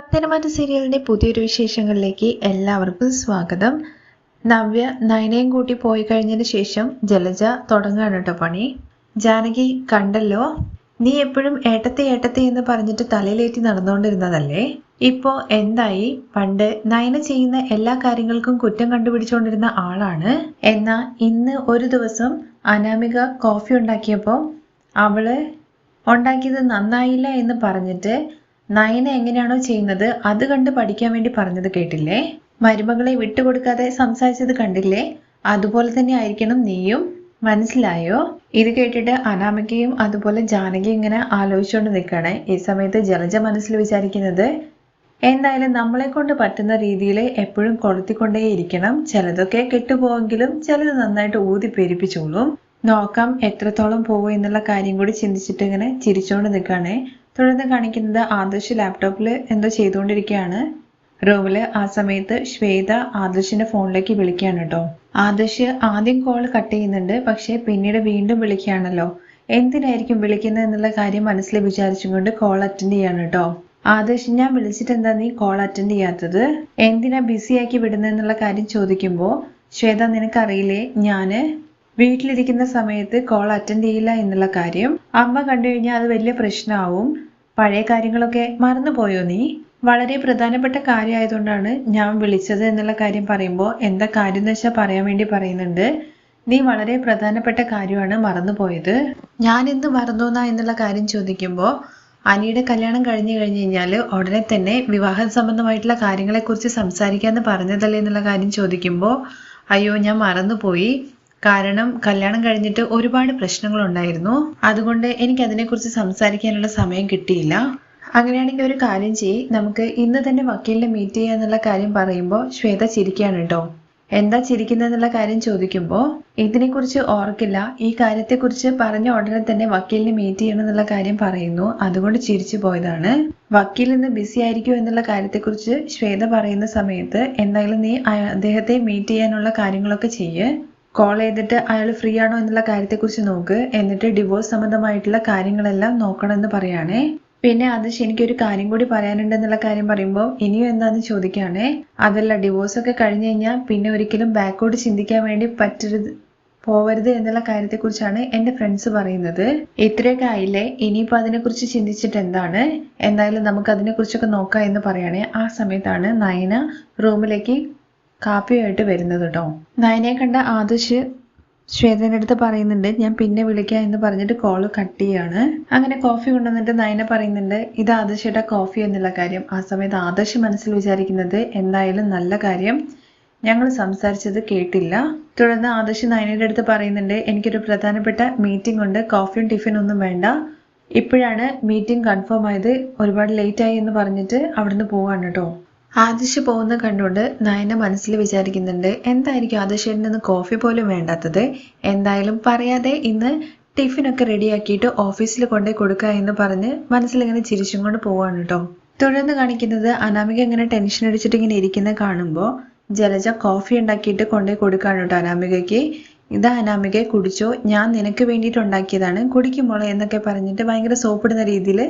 പത്തനംതിട്ട സീരിയലിന്റെ പുതിയൊരു വിശേഷങ്ങളിലേക്ക് എല്ലാവർക്കും സ്വാഗതം. നവ്യ നയനയും കൂട്ടി പോയി കഴിഞ്ഞതിന് ശേഷം ജലജ തുടങ്ങാണ് കേട്ടോ പണി. ജാനകി കണ്ടല്ലോ? നീ എപ്പോഴും ഏട്ടത്തെ ഏട്ടത്തെ എന്ന് പറഞ്ഞിട്ട് തലയിലേറ്റി നടന്നുകൊണ്ടിരുന്നതല്ലേ? ഇപ്പോ എന്തായി? പണ്ട് നയന ചെയ്യുന്ന എല്ലാ കാര്യങ്ങൾക്കും കുറ്റം കണ്ടുപിടിച്ചുകൊണ്ടിരുന്ന ആളാണ്. എന്നാ ഇന്ന് ഒരു ദിവസം അനാമിക കോഫി ഉണ്ടാക്കിയപ്പോൾ അവൾ ഉണ്ടാക്കിയത് നന്നായില്ല എന്ന് പറഞ്ഞിട്ട് നയന എങ്ങനെയാണോ ചെയ്യുന്നത് അത് കണ്ട് പഠിക്കാൻ വേണ്ടി പറഞ്ഞത് കേട്ടില്ലേ? മരുമകളെ വിട്ടുകൊടുക്കാതെ സംസാരിച്ചത് കണ്ടില്ലേ? അതുപോലെ തന്നെ ആയിരിക്കണം നീയും. മനസ്സിലായോ? ഇത് കേട്ടിട്ട് അനാമികയും അതുപോലെ ജാനകിയും ഇങ്ങനെ ആലോചിച്ചുകൊണ്ട് നിൽക്കുകയാണ് ഈ സമയത്ത് ജലജ മനസ്സിൽ വിചാരിക്കുന്നത് എന്തായാലും നമ്മളെ കൊണ്ട് പറ്റുന്ന രീതിയിൽ എപ്പോഴും കൊളുത്തിക്കൊണ്ടേയിരിക്കണം ചിലതൊക്കെ കെട്ടുപോയെങ്കിലും ചിലത് നന്നായിട്ട് ഊതി പെരിപ്പിച്ചോളും. നോക്കാം എത്രത്തോളം പോകും എന്നുള്ള കാര്യം കൂടി ചിന്തിച്ചിട്ട് ഇങ്ങനെ ചിരിച്ചുകൊണ്ട് നിൽക്കുകയാണേ തുടർന്ന് കാണിക്കുന്നത് ആദർശ് ലാപ്ടോപ്പിൽ എന്തോ ചെയ്തുകൊണ്ടിരിക്കുകയാണ്. റൂമിൽ ആ സമയത്ത് ശ്വേത ആദർശിന്റെ ഫോണിലേക്ക് വിളിക്കുകയാണ് കേട്ടോ ആദർശ് ആദ്യം കോൾ കട്ട് ചെയ്യുന്നുണ്ട്. പക്ഷെ പിന്നീട് വീണ്ടും വിളിക്കുകയാണല്ലോ. എന്തിനായിരിക്കും വിളിക്കുന്നത് എന്നുള്ള കാര്യം മനസ്സിൽ വിചാരിച്ചുകൊണ്ട് കോൾ അറ്റൻഡ് ചെയ്യാണ് കേട്ടോ ആദർശ് ഞാൻ വിളിച്ചിട്ട് എന്താ നീ കോൾ അറ്റൻഡ് ചെയ്യാത്തത്? എന്തിനാ ബിസി ആക്കി വിടുന്നതെന്നുള്ള കാര്യം ചോദിക്കുമ്പോൾ ശ്വേത നിനക്കറിയില്ലേ? ഞാൻ വീട്ടിലിരിക്കുന്ന സമയത്ത് കോൾ അറ്റൻഡ് ചെയ്യില്ല എന്നുള്ള കാര്യം. അമ്മ കണ്ടു കഴിഞ്ഞാൽ അത് വലിയ പ്രശ്നമാവും. പഴയ കാര്യങ്ങളൊക്കെ മറന്നുപോയോ നീ? വളരെ പ്രധാനപ്പെട്ട കാര്യമായതുകൊണ്ടാണ് ഞാൻ വിളിച്ചത് എന്നുള്ള കാര്യം പറയുമ്പോൾ എന്താ കാര്യം എന്ന് വെച്ചാൽ പറയാൻ വേണ്ടി പറയുന്നുണ്ട്. നീ വളരെ പ്രധാനപ്പെട്ട കാര്യമാണ് മറന്നുപോയത്. ഞാൻ എന്ത് മറന്നുന്നാ എന്നുള്ള കാര്യം ചോദിക്കുമ്പോൾ അനിയുടെ കല്യാണം കഴിഞ്ഞു കഴിഞ്ഞു കഴിഞ്ഞാൽ ഉടനെ തന്നെ വിവാഹ സംബന്ധമായിട്ടുള്ള കാര്യങ്ങളെക്കുറിച്ച് സംസാരിക്കാമെന്ന് പറഞ്ഞതല്ലേ എന്നുള്ള കാര്യം ചോദിക്കുമ്പോൾ അയ്യോ ഞാൻ മറന്നുപോയി. കാരണം കല്യാണം കഴിഞ്ഞിട്ട് ഒരുപാട് പ്രശ്നങ്ങളുണ്ടായിരുന്നു. അതുകൊണ്ട് എനിക്ക് അതിനെക്കുറിച്ച് സംസാരിക്കാനുള്ള സമയം കിട്ടിയില്ല. അങ്ങനെയാണെങ്കിൽ ഒരു കാര്യം ചെയ്യ്. നമുക്ക് ഇന്ന് തന്നെ വക്കീലിനെ മീറ്റ് ചെയ്യുക എന്നുള്ള കാര്യം പറയുമ്പോൾ ശ്വേത ചിരിക്കുകയാണ് കേട്ടോ. എന്താ ചിരിക്കുന്നതെന്നുള്ള കാര്യം ചോദിക്കുമ്പോൾ ഇതിനെക്കുറിച്ച് ഓർക്കില്ല. ഈ കാര്യത്തെക്കുറിച്ച് പറഞ്ഞ ഉടനെ തന്നെ വക്കീലിനെ മീറ്റ് ചെയ്യണം എന്നുള്ള കാര്യം പറയുന്നു. അതുകൊണ്ട് ചിരിച്ചു പോയതാണ്. വക്കീൽ ഇന്ന് ബിസി ആയിരിക്കും എന്നുള്ള കാര്യത്തെക്കുറിച്ച് ശ്വേത പറയുന്ന സമയത്ത് എന്തായാലും നീ അദ്ദേഹത്തെ മീറ്റ് ചെയ്യാനുള്ള കാര്യങ്ങളൊക്കെ ചെയ്യ്. കോൾ ചെയ്തിട്ട് അയാൾ ഫ്രീ ആണോ എന്നുള്ള കാര്യത്തെക്കുറിച്ച് നോക്ക്. എന്നിട്ട് ഡിവോഴ്സ് സംബന്ധമായിട്ടുള്ള കാര്യങ്ങളെല്ലാം നോക്കണമെന്ന് പറയാണേ. പിന്നെ അത് എനിക്കൊരു കാര്യം കൂടി പറയാനുണ്ടെന്നുള്ള കാര്യം പറയുമ്പോൾ ഇനിയും എന്താന്ന് ചോദിക്കുകയാണേ അതല്ല ഡിവോഴ്സ് ഒക്കെ കഴിഞ്ഞു കഴിഞ്ഞാൽ പിന്നെ ഒരിക്കലും ബാക്കോട്ട് ചിന്തിക്കാൻ വേണ്ടി പറ്റരുത് പോവരുത് എന്നുള്ള കാര്യത്തെക്കുറിച്ചാണ് എന്റെ ഫ്രണ്ട്സ് പറയുന്നത്. ഇത്രയൊക്കെ ആയില്ലേ? ഇനിയിപ്പോൾ അതിനെക്കുറിച്ച് ചിന്തിച്ചിട്ട് എന്താണ്? എന്തായാലും നമുക്ക് അതിനെക്കുറിച്ചൊക്കെ നോക്കാം എന്ന് പറയണേ. ആ സമയത്താണ് നയന റൂമിലേക്ക് കാപ്പിയുമായിട്ട് വരുന്നത് കേട്ടോ നയനെ കണ്ട ആദർശ് ശ്വേതന്റെ അടുത്ത് പറയുന്നുണ്ട് ഞാൻ പിന്നെ വിളിക്കാം എന്ന് പറഞ്ഞിട്ട് കോൾ കട്ട് ചെയ്യാണ്. അങ്ങനെ കോഫി കൊണ്ടുവന്നിട്ട് നയന പറയുന്നുണ്ട് ഇത് ആദർശയുടെ കോഫി എന്നുള്ള കാര്യം. ആ സമയത്ത് ആദർശ് മനസ്സിൽ വിചാരിക്കുന്നത് എന്തായാലും നല്ല കാര്യം. ഞങ്ങൾ സംസാരിച്ചത് കേട്ടില്ല. തുടർന്ന് ആദർശ് നയനയുടെ അടുത്ത് പറയുന്നുണ്ട് എനിക്കൊരു പ്രധാനപ്പെട്ട മീറ്റിംഗ് ഉണ്ട്. കോഫിയും ടിഫിനും ഒന്നും വേണ്ട. ഇപ്പോഴാണ് മീറ്റിംഗ് കൺഫേം ആയത്. ഒരുപാട് ലേറ്റ് ആയി എന്ന് പറഞ്ഞിട്ട് അവിടുന്ന് പോവാണ് കേട്ടോ ആദിശ് പോകുന്ന കണ്ടുകൊണ്ട് നയന മനസ്സിൽ വിചാരിക്കുന്നുണ്ട് എന്തായിരിക്കും ആദിശേട്ടൻ ഇന്ന് കോഫി പോലും വേണ്ടാത്തത്? എന്തായാലും പറയാതെ ഇന്ന് ടിഫിനൊക്കെ റെഡിയാക്കിയിട്ട് ഓഫീസിൽ കൊണ്ടുപോയി കൊടുക്കുക എന്ന് പറഞ്ഞ് മനസ്സിലിങ്ങനെ ചിരിച്ചും കൊണ്ട് പോവാണ് കേട്ടോ തുടർന്ന് കാണിക്കുന്നത് അനാമിക ഇങ്ങനെ ടെൻഷൻ അടിച്ചിട്ട് ഇങ്ങനെ ഇരിക്കുന്ന കാണുമ്പോൾ ജലജ കോഫി ഉണ്ടാക്കിയിട്ട് കൊണ്ടുപോയി കൊടുക്കാണ് കേട്ടോ അനാമികയ്ക്ക്. ഇതാ അനാമികയെ കുടിച്ചോ. ഞാൻ നിനക്ക് വേണ്ടിയിട്ട് ഉണ്ടാക്കിയതാണ്. കുടിക്കുമ്പോൾ എന്നൊക്കെ പറഞ്ഞിട്ട് ഭയങ്കര സോപ്പിടുന്ന രീതിയിൽ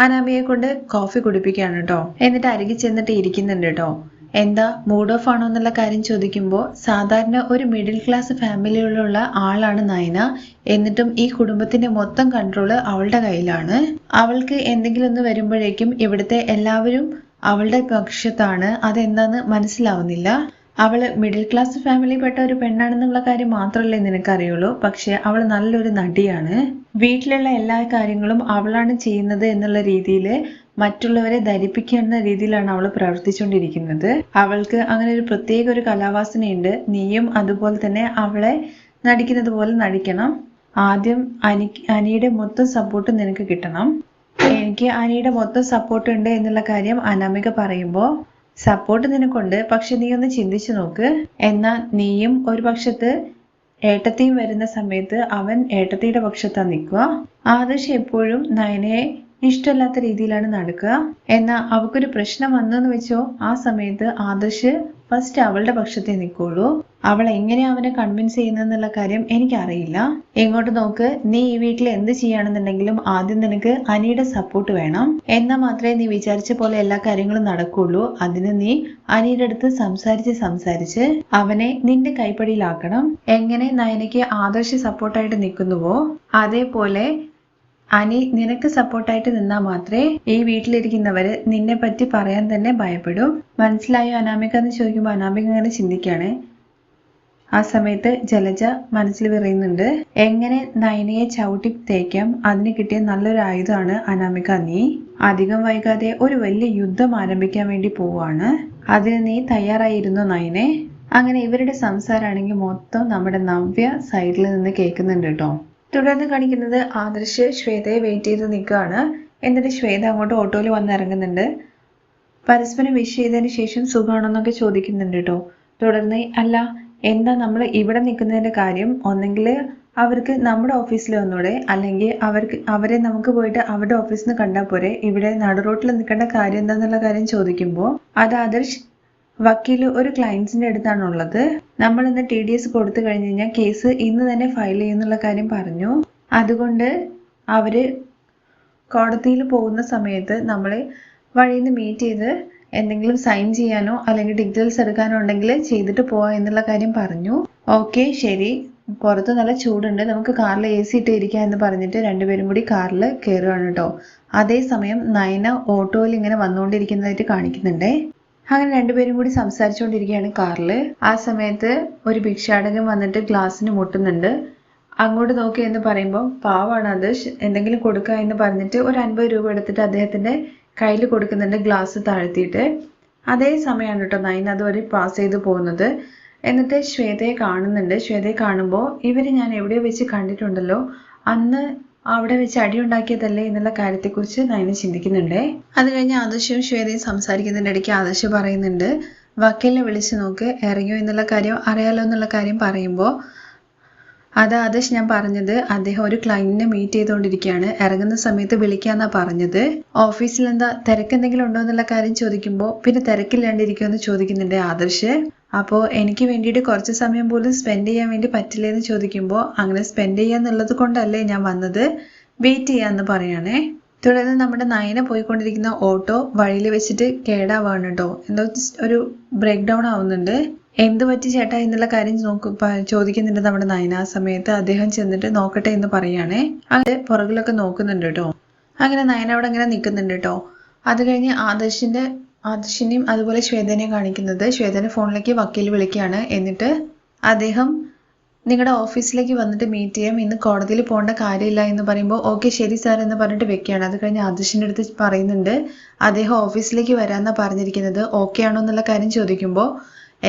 അനാമിയെ കൊണ്ട് കോഫി കുടിപ്പിക്കുകയാണ് കേട്ടോ എന്നിട്ട് അരികിൽ ചെന്നിട്ട് ഇരിക്കുന്നുണ്ട് കേട്ടോ എന്താ മൂഡ് ഓഫ് ആണോ എന്നുള്ള കാര്യം ചോദിക്കുമ്പോൾ സാധാരണ ഒരു മിഡിൽ ക്ലാസ് ഫാമിലിയിലുള്ള ആളാണ് നയന. എന്നിട്ടും ഈ കുടുംബത്തിന്റെ മൊത്തം കൺട്രോൾ അവളുടെ കയ്യിലാണ്. അവൾക്ക് എന്തെങ്കിലും ഒന്ന് വരുമ്പോഴേക്കും ഇവിടുത്തെ എല്ലാവരും അവളുടെ പക്ഷത്താണ്. അതെന്താന്ന് മനസ്സിലാവുന്നില്ല. അവൾ മിഡിൽ ക്ലാസ് ഫാമിലി പെട്ട ഒരു പെണ്ണാണെന്നുള്ള കാര്യം മാത്രമല്ലേ നിനക്കറിയുള്ളൂ. പക്ഷെ അവൾ നല്ലൊരു നടിയാണ്. വീട്ടിലുള്ള എല്ലാ കാര്യങ്ങളും അവളാണ് ചെയ്യുന്നത് എന്നുള്ള രീതിയിൽ മറ്റുള്ളവരെ ധരിപ്പിക്കുന്ന രീതിയിലാണ് അവൾ പ്രവർത്തിച്ചുകൊണ്ടിരിക്കുന്നത് അവൾക്ക് അങ്ങനെ ഒരു പ്രത്യേക ഒരു കലാവാസനയുണ്ട്. നീയും അതുപോലെ തന്നെ അവളെ നടിക്കുന്നത് പോലെ നടിക്കണം. ആദ്യം അനി അനിയുടെ മൊത്തം സപ്പോർട്ട് നിനക്ക് കിട്ടണം. എനിക്ക് അനിയുടെ മൊത്തം സപ്പോർട്ട് ഉണ്ട് എന്നുള്ള കാര്യം അനാമിക പറയുമ്പോൾ സപ്പോർട്ട് നിനക്കുണ്ട്. പക്ഷെ നീ ഒന്ന് ചിന്തിച്ചു നോക്ക്. എന്നാൽ നീയും ഒരു പക്ഷത്ത് ഏട്ടത്തിയും വരുന്ന സമയത്ത് അവൻ ഏട്ടത്തിയുടെ പക്ഷത്താ നിൽക്കുക. ആദർശ് എപ്പോഴും നയനയെ ഇഷ്ടമല്ലാത്ത രീതിയിലാണ് നടക്കുക. എന്നാൽ അവക്കൊരു പ്രശ്നം വന്നെന്ന് വെച്ചോ ആ സമയത്ത് ആദർശ് ഫസ്റ്റ് അവളുടെ പക്ഷത്തെ നിൽക്കുള്ളൂ അവൾ എങ്ങനെ അവനെ കൺവിൻസ് ചെയ്യുന്നെന്നുള്ള കാര്യം എനിക്കറിയില്ല. എങ്ങോട്ട് നോക്ക് നീ ഈ വീട്ടിൽ എന്ത് ചെയ്യുകയാണെന്നുണ്ടെങ്കിലും ആദ്യം നിനക്ക് അനിയുടെ സപ്പോർട്ട് വേണം. എന്നാൽ മാത്രമേ നീ വിചാരിച്ച പോലെ എല്ലാ കാര്യങ്ങളും നടക്കുള്ളൂ. അതിന് നീ അനിയുടെ അടുത്ത് സംസാരിച്ച് സംസാരിച്ച് അവനെ നിന്റെ കൈപ്പടിയിലാക്കണം. എങ്ങനെ നയനയ്ക്ക് ആദർശ സപ്പോർട്ടായിട്ട് നിൽക്കുന്നുവോ അതേപോലെ അനി നിനക്ക് സപ്പോർട്ടായിട്ട് നിന്നാൽ മാത്രമേ ഈ വീട്ടിലിരിക്കുന്നവര് നിന്നെ പറ്റി പറയാൻ തന്നെ ഭയപ്പെടും. മനസ്സിലായോ അനാമിക എന്ന് ചോദിക്കുമ്പോൾ അനാമിക ഇങ്ങനെ ചിന്തിക്കുകയാണ് ആ സമയത്ത് ജലജ മനസ്സിൽ വിറയുന്നുണ്ട്. എങ്ങനെ നയനയെ ചവിട്ടി തേക്കാം? അതിന് കിട്ടിയ നല്ലൊരു ആയുധമാണ് അനാമിക നീ. അധികം വൈകാതെ ഒരു വലിയ യുദ്ധം ആരംഭിക്കാൻ വേണ്ടി പോവാണ് അതിന് നീ തയ്യാറായിരുന്നു നയനെ? അങ്ങനെ ഇവരുടെ സംസാരമാണെങ്കിൽ മൊത്തം നമ്മുടെ നവ്യ സൈഡിൽ നിന്ന് കേൾക്കുന്നുണ്ട് കേട്ടോ. തുടർന്ന് കാണിക്കുന്നത് ആദർശ് ശ്വേതയെ വെയിറ്റ് ചെയ്ത് നിൽക്കുകയാണ്. എന്നിട്ട് ശ്വേത അങ്ങോട്ട് ഓട്ടോയിൽ വന്ന് ഇറങ്ങുന്നുണ്ട്. പരസ്പരം വിഷ് ചെയ്തതിന് ശേഷം സുഖമാണെന്നൊക്കെ ചോദിക്കുന്നുണ്ട് കേട്ടോ തുടർന്ന് അല്ല എന്താ നമ്മൾ ഇവിടെ നിൽക്കുന്നതിന്റെ കാര്യം? ഒന്നെങ്കിൽ അവർക്ക് നമ്മുടെ ഓഫീസിൽ വന്നൂടെ അല്ലെങ്കിൽ അവർക്ക് അവരെ നമുക്ക് പോയിട്ട് അവരുടെ ഓഫീസിൽ നിന്ന് കണ്ടാൽ പോരെ? ഇവിടെ നടുറോട്ടിൽ നിൽക്കേണ്ട കാര്യം എന്താണെന്നുള്ള കാര്യം ചോദിക്കുമ്പോൾ അത് ആദർശ് വക്കീൽ ഒരു ക്ലയൻസിന്റെ അടുത്താണുള്ളത്. നമ്മൾ ഇന്ന് ടി ഡി എസ് കൊടുത്തു കഴിഞ്ഞ് കഴിഞ്ഞാൽ കേസ് ഇന്ന് തന്നെ ഫയൽ ചെയ്യുന്നുള്ള കാര്യം പറഞ്ഞു. അതുകൊണ്ട് അവർ കോടതിയിൽ പോകുന്ന സമയത്ത് നമ്മൾ വഴിയിൽ നിന്ന് മീറ്റ് ചെയ്ത് എന്തെങ്കിലും സൈൻ ചെയ്യാനോ അല്ലെങ്കിൽ ഡീറ്റെയിൽസ് എടുക്കാനോ ഉണ്ടെങ്കിൽ ചെയ്തിട്ട് പോവാം എന്നുള്ള കാര്യം പറഞ്ഞു. ഓക്കെ ശരി. പുറത്ത് നല്ല ചൂടുണ്ട്. നമുക്ക് കാറിൽ എ സി ഇട്ട് ഇരിക്കാം എന്ന് പറഞ്ഞിട്ട് രണ്ടുപേരും കൂടി കാറിൽ കയറുകയാണ് കേട്ടോ. അതേസമയം നയന ഓട്ടോയിൽ ഇങ്ങനെ വന്നുകൊണ്ടിരിക്കുന്നതായിട്ട് കാണിക്കുന്നുണ്ടേ. അങ്ങനെ രണ്ടുപേരും കൂടി സംസാരിച്ചുകൊണ്ടിരിക്കുകയാണ് കാറിൽ ആ സമയത്ത് ഒരു ഭിക്ഷാടകൻ വന്നിട്ട് ഗ്ലാസ്സിന് മുട്ടുന്നുണ്ട്. അങ്ങോട്ട് നോക്കി എന്ന് പറയുമ്പോൾ പാവാണ് അത്. എന്തെങ്കിലും കൊടുക്കുക എന്ന് പറഞ്ഞിട്ട് ഒരു അൻപത് രൂപ എടുത്തിട്ട് അദ്ദേഹത്തിന്റെ കയ്യിൽ കൊടുക്കുന്നുണ്ട് ഗ്ലാസ് താഴ്ത്തിയിട്ട്. അതേ സമയമാണ് കേട്ടോ നൈൻ അതുവരെ പാസ് ചെയ്ത് പോകുന്നത്. എന്നിട്ട് ശ്വേതയെ കാണുന്നുണ്ട്. ശ്വേതയെ കാണുമ്പോൾ ഇവർ ഞാൻ എവിടെയോ വെച്ച് കണ്ടിട്ടുണ്ടല്ലോ. അന്ന് അവിടെ വെച്ച് അടി ഉണ്ടാക്കിയതല്ലേ എന്നുള്ള കാര്യത്തെക്കുറിച്ച് നയന ചിന്തിക്കുന്നുണ്ടേ. അത് കഴിഞ്ഞ് ആദർശവും ശ്വേതയും സംസാരിക്കുന്നതിന്റെ ഇടയ്ക്ക് ആദർശ് പറയുന്നുണ്ട് വക്കീലിനെ വിളിച്ച് നോക്ക് ഇറങ്ങിയോ എന്നുള്ള കാര്യം അറിയാലോ എന്നുള്ള കാര്യം പറയുമ്പോൾ അത് ആദർശ് ഞാൻ പറഞ്ഞത് അദ്ദേഹം ഒരു ക്ലയന്റിനെ മീറ്റ് ചെയ്തുകൊണ്ടിരിക്കുകയാണ് ഇറങ്ങുന്ന സമയത്ത് വിളിക്കാന്നാ പറഞ്ഞത്. ഓഫീസിൽ എന്താ തിരക്ക് എന്തെങ്കിലും ഉണ്ടോ എന്നുള്ള കാര്യം ചോദിക്കുമ്പോൾ പിന്നെ തിരക്കില്ലാണ്ടിരിക്കുമെന്ന് ചോദിക്കുന്നുണ്ട് ആദർശ്. അപ്പോൾ എനിക്ക് വേണ്ടിയിട്ട് കുറച്ച് സമയം പോലും സ്പെൻഡ് ചെയ്യാൻ വേണ്ടി പറ്റില്ല എന്ന് ചോദിക്കുമ്പോൾ അങ്ങനെ സ്പെൻഡ് ചെയ്യാന്നുള്ളത് കൊണ്ടല്ലേ ഞാൻ വന്നത്? വെയിറ്റ് ചെയ്യാന്ന് പറയണേ. തുടർന്ന് നമ്മുടെ നയന പോയിക്കൊണ്ടിരിക്കുന്ന ഓട്ടോ വഴിയിൽ വെച്ചിട്ട് കേടാവാണ് കേട്ടോ. എന്തോ ഒരു ബ്രേക്ക് ഡൗൺ ആവുന്നുണ്ട്. എന്ത് പറ്റി ചേട്ടാ? എന്നുള്ള കാര്യം നോക്ക് ചോദിക്കുന്നുണ്ട് നമ്മുടെ നയന. ആ സമയത്ത് അദ്ദേഹം ചെന്നിട്ട് നോക്കട്ടെ എന്ന് പറയുകയാണേ അങ്ങനെ പുറകിലൊക്കെ നോക്കുന്നുണ്ട് കേട്ടോ. അങ്ങനെ നയന അവിടെ അങ്ങനെ നിൽക്കുന്നുണ്ട് കേട്ടോ. അത് കഴിഞ്ഞ് ആദർശിന്റെ ആദർശിനെയും അതുപോലെ ശ്വേതനെയും കാണിക്കുന്നത് ശ്വേതനെ ഫോണിലേക്ക് വക്കീൽ വിളിക്കുകയാണ്. എന്നിട്ട് അദ്ദേഹം നിങ്ങളുടെ ഓഫീസിലേക്ക് വന്നിട്ട് മീറ്റ് ചെയ്യാം. ഇന്ന് കോടതിയിൽ പോകേണ്ട കാര്യമില്ല എന്ന് പറയുമ്പോൾ ഓക്കെ ശരി സാർ എന്ന് പറഞ്ഞിട്ട് വെക്കുകയാണ്. അത് കഴിഞ്ഞ് ആദർശിന്റെ അടുത്ത് പറയുന്നുണ്ട് അദ്ദേഹം ഓഫീസിലേക്ക് വരാമെന്നാണ് പറഞ്ഞിരിക്കുന്നത്. ഓക്കെ ആണോ എന്നുള്ള കാര്യം ചോദിക്കുമ്പോൾ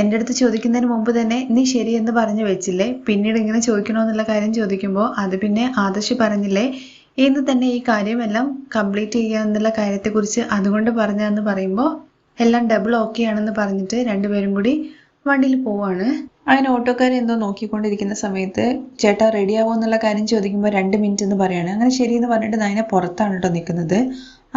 എന്റെ അടുത്ത് ചോദിക്കുന്നതിന് മുമ്പ് തന്നെ നീ ശരിയെന്ന് പറഞ്ഞു വെച്ചില്ലേ? പിന്നീട് ഇങ്ങനെ ചോദിക്കണോ എന്നുള്ള കാര്യം ചോദിക്കുമ്പോൾ അത് പിന്നെ ആദർശ് പറഞ്ഞില്ലേ? ഇന്ന് തന്നെ ഈ കാര്യമെല്ലാം കംപ്ലീറ്റ് ചെയ്യുക എന്നുള്ള കാര്യത്തെക്കുറിച്ച് അതുകൊണ്ട് പറഞ്ഞതെന്ന് പറയുമ്പോൾ എല്ലാം ഡബിൾ ഓക്കെ ആണെന്ന് പറഞ്ഞിട്ട് രണ്ടുപേരും കൂടി വണ്ടിയിൽ പോവാണ്. അങ്ങനെ ഓട്ടോക്കാരൻ എന്തോ നോക്കിക്കൊണ്ടിരിക്കുന്ന സമയത്ത് ചേട്ടാ റെഡി ആവോ എന്നുള്ള കാര്യം ചോദിക്കുമ്പോൾ രണ്ട് മിനിറ്റ് എന്ന് പറയാണ്. അങ്ങനെ ശരി എന്ന് പറഞ്ഞിട്ട് നയന പുറത്താണ് കേട്ടോ നിൽക്കുന്നത്.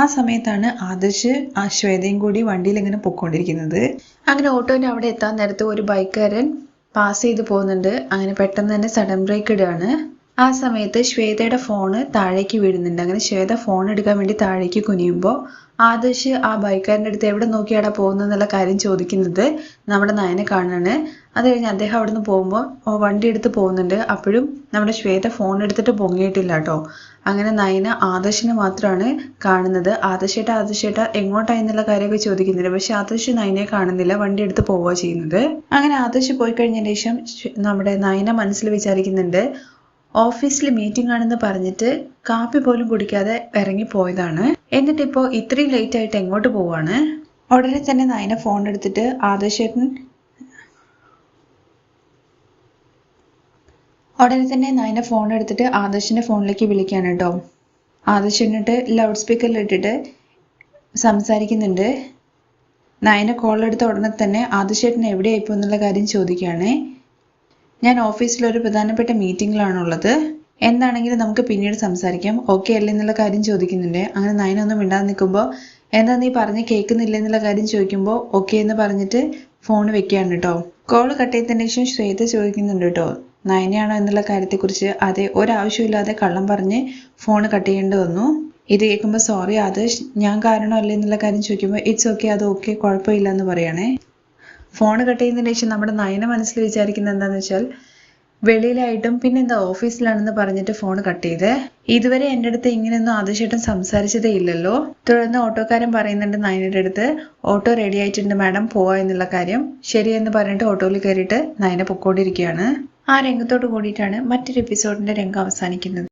ആ സമയത്താണ് ആദർശ് ആ ശ്വേതയും കൂടി വണ്ടിയിൽ ഇങ്ങനെ പൊക്കോണ്ടിരിക്കുന്നത് അങ്ങനെ ഓട്ടോന്റെ അവിടെ എത്താൻ നേരത്ത് ഒരു ബൈക്കുകാരൻ പാസ് ചെയ്ത് പോകുന്നുണ്ട്. അങ്ങനെ പെട്ടെന്ന് തന്നെ സഡൻ ബ്രേക്ക് ഇടുകയാണ്. ആ സമയത്ത് ശ്വേതയുടെ ഫോണ് താഴേക്ക് വീഴുന്നുണ്ട്. അങ്ങനെ ശ്വേത ഫോൺ എടുക്കാൻ വേണ്ടി താഴേക്ക് കുനിയുമ്പോൾ ആദർശ് ആ ബൈക്കാരന്റെ അടുത്ത് എവിടെ നോക്കിയാടാ പോകുന്നതെന്നുള്ള കാര്യം ചോദിക്കുന്നത് നമ്മുടെ നയനെ കാണാണ്. അത് കഴിഞ്ഞ് അദ്ദേഹം അവിടുന്ന് പോകുമ്പോൾ വണ്ടി എടുത്ത് പോകുന്നുണ്ട്. അപ്പോഴും നമ്മുടെ ശ്വേത ഫോൺ എടുത്തിട്ട് പൊങ്ങിയിട്ടില്ല കേട്ടോ അങ്ങനെ നയന ആദർശിനെ മാത്രമാണ് കാണുന്നത്. ആദർശേട്ട ആദർശേട്ട എങ്ങോട്ടായി എന്നുള്ള കാര്യമൊക്കെ ചോദിക്കുന്നില്ല പക്ഷെ ആദർശ് നയനെ കാണുന്നില്ല. വണ്ടി എടുത്ത് പോവുക ചെയ്യുന്നത്. അങ്ങനെ ആദർശ് പോയി കഴിഞ്ഞതിന് ശേഷം നമ്മുടെ നയന മനസ്സിൽ വിചാരിക്കുന്നുണ്ട് ഓഫീസിൽ മീറ്റിംഗ് ആണെന്ന് പറഞ്ഞിട്ട് കാപ്പി പോലും കുടിക്കാതെ ഇറങ്ങി പോയതാണ്. എന്നിട്ട് ഇപ്പോൾ ഇത്രയും ലേറ്റ് ആയിട്ട് എങ്ങോട്ട് പോവാണ്? ഉടനെ തന്നെ നയന ഫോൺ എടുത്തിട്ട് ആദർശേട്ടൻ ഉടനെ തന്നെ നയന ഫോൺ എടുത്തിട്ട് ആദർശിന്റെ ഫോണിലേക്ക് വിളിക്കുകയാണ് കേട്ടോ. ആദർശ് എന്നിട്ട് ലൗഡ് സ്പീക്കറിൽ ഇട്ടിട്ട് സംസാരിക്കുന്നുണ്ട്. നയന കോൾ എടുത്ത ഉടനെ തന്നെ ആദർശേട്ടൻ എവിടെയായിപ്പോ എന്നുള്ള കാര്യം ചോദിക്കുകയാണ്. ഞാൻ ഓഫീസിൽ ഒരു പ്രധാനപ്പെട്ട മീറ്റിംഗിലാണുള്ളത്. എന്താണെങ്കിലും നമുക്ക് പിന്നീട് സംസാരിക്കാം. ഓക്കെ അല്ലേ എന്നുള്ള കാര്യം ചോദിക്കുന്നുണ്ട്. അങ്ങനെ നയന ഒന്നും മിണ്ടാതെ നിൽക്കുമ്പോൾ എന്താ നീ പറഞ്ഞ് കേൾക്കുന്നില്ല എന്നുള്ള കാര്യം ചോദിക്കുമ്പോൾ ഓക്കെ എന്ന് പറഞ്ഞിട്ട് ഫോൺ വെക്കുകയാണ് കേട്ടോ കോൾ കട്ട് ചെയ്തതിന് ശേഷം ശ്വേത ചോദിക്കുന്നുണ്ട് കേട്ടോ നയനയാണോ എന്നുള്ള കാര്യത്തെക്കുറിച്ച് അതെ ഒരാവശ്യമില്ലാതെ കള്ളം പറഞ്ഞ് ഫോൺ കട്ട് ചെയ്യേണ്ടി വന്നു. ഇത് കേൾക്കുമ്പോൾ സോറി ആദർശ് ഞാൻ കാരണമല്ല എന്നുള്ള കാര്യം ചോദിക്കുമ്പോൾ ഇറ്റ്സ് ഓക്കെ അത് ഓക്കെ കുഴപ്പമില്ല എന്ന് പറയണേ. ഫോൺ കട്ട് ചെയ്യുന്നതിന് ശേഷം നമ്മുടെ നയന മനസ്സിൽ വിചാരിക്കുന്നത് എന്താണെന്ന് വെച്ചാൽ വെളിയിലായിട്ടും പിന്നെന്താ ഓഫീസിലാണെന്ന് പറഞ്ഞിട്ട് ഫോൺ കട്ട് ചെയ്ത്. ഇതുവരെ എന്റെ അടുത്ത് ഇങ്ങനെയൊന്നും ആദർശേട്ടൻ സംസാരിച്ചതേ ഇല്ലല്ലോ. തുടർന്ന് ഓട്ടോക്കാരൻ പറയുന്നുണ്ട് നയനയുടെ അടുത്ത് ഓട്ടോ റെഡി ആയിട്ടുണ്ട് മാഡം പോവാ എന്നുള്ള കാര്യം. ശരിയെന്ന് പറഞ്ഞിട്ട് ഓട്ടോയിൽ കയറിയിട്ട് നയന പൊക്കോണ്ടിരിക്കുകയാണ്. ആ രംഗത്തോട് കൂടിയിട്ടാണ് മറ്റൊരു എപ്പിസോഡിന്റെ രംഗം അവസാനിക്കുന്നത്.